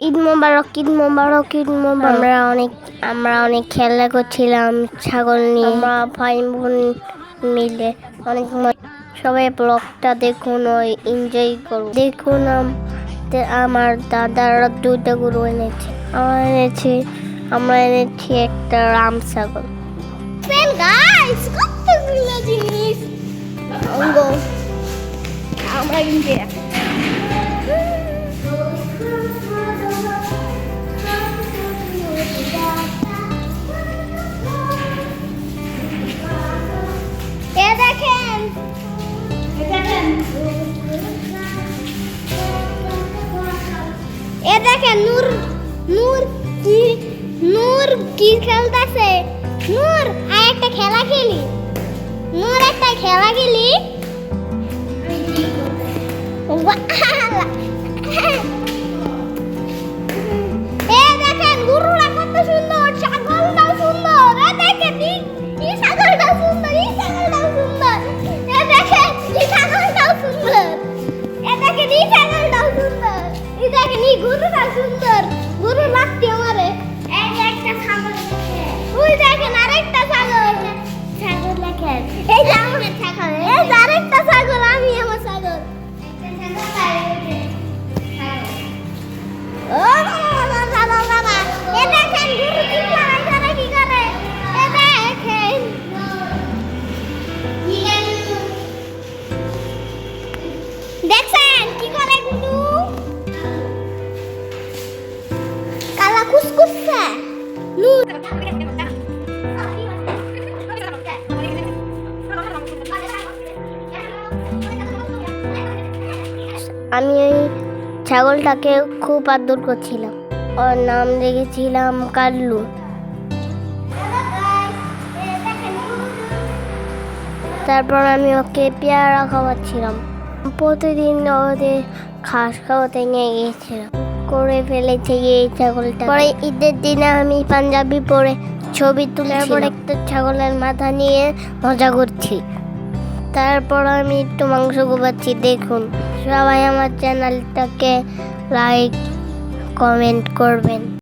ঈদ মোবারক ঈদ মোবারক ঈদ মোবারক। আমরা অনেক আমরা অনেক খেলা করছিলাম ছাগল নিয়ে। আমরা ভাই বোন মিলে অনেক সবাই ব্লগটা দেখুন ওই এনজয় করুন। দেখুন আম- আমার দাদারা দুইটা গরু এনেছে। আমরা এনেছি আমরা এনেছি একটা রাম ছাগল। জিনিস? আমরা কিন্তু দেখেন নূর নূর কি নূর কি খেলতেছে? নূর আর একটা খেলা খেলি। নূর, একটা খেলা খেলি। এ দেখছেন কি করে ওই ছাগলটাকে খুব আদর করছিলাম। ওর নাম রেখেছিলাম কাল্লু। তারপর আমি ওকে পেয়ারা খাওয়াচ্ছিলাম। প্রতিদিন ওদের ঘাস খাওয়াতে নিয়ে গিয়েছিলাম। করে ফেলেছে এই ছাগলটা পরে ঈদের দিনে আমি পাঞ্জাবি পরে ছবি তুলে তারপর একটা ছাগলের মাথা নিয়ে মজা করছি। তারপর আমি একটু মাংস গোবাচ্ছি দেখুন। সবাই আমার চ্যানেলটাকে লাইক কমেন্ট করবেন।